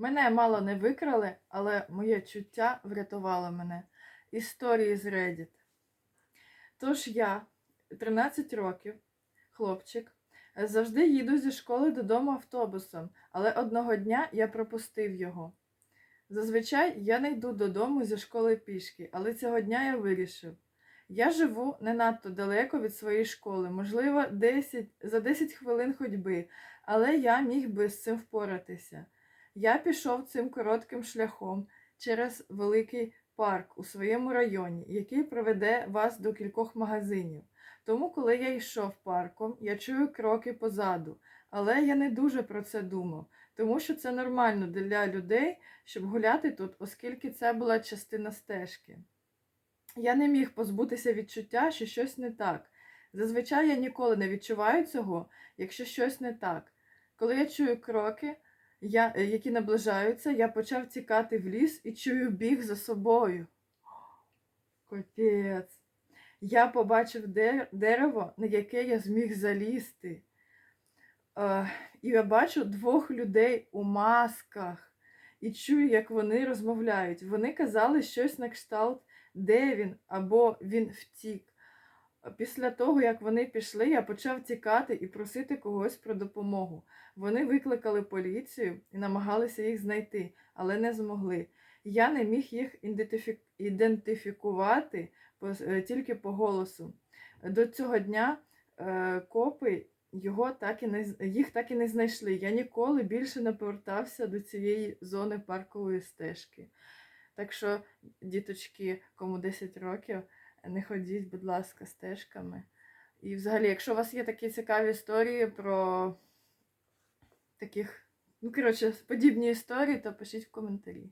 Мене мало не викрали, але моє чуття врятувало мене. Історії з Reddit. Тож я, 13 років, хлопчик, завжди їду зі школи додому автобусом, але одного дня я пропустив його. Зазвичай я не йду додому зі школи пішки, але цього дня я вирішив. Я живу не надто далеко від своєї школи, можливо, 10, за 10 хвилин ходьби, але я міг би з цим впоратися. Я пішов цим коротким шляхом через великий парк у своєму районі, який проведе вас до кількох магазинів. Тому, коли я йшов парком, я чую кроки позаду, але я не дуже про це думав, тому що це нормально для людей, щоб гуляти тут, оскільки це була частина стежки. Я не міг позбутися відчуття, що щось не так. Зазвичай я ніколи не відчуваю цього, якщо щось не так. Коли я чую кроки, я, е, які наближаються, я почав тікати в ліс і чую біг за собою. Капець. Я побачив дерево, на яке я зміг залізти. Е, і я бачу двох людей у масках і чую, як вони розмовляють. Вони казали щось на кшталт, де він або він втік. Після того, як вони пішли, я почав тікати і просити когось про допомогу. Вони викликали поліцію і намагалися їх знайти, але не змогли. Я не міг їх ідентифікувати е, тільки по голосу. До цього дня е, копи його так і не, їх так і не знайшли. Я ніколи більше не повертався до цієї зони паркової стежки. Так що, діточки, кому 10 років, не ходіть, будь ласка, стежками. І взагалі, якщо у вас є такі цікаві історії про таких, ну, коротше, подібні історії, то пишіть в коментарі.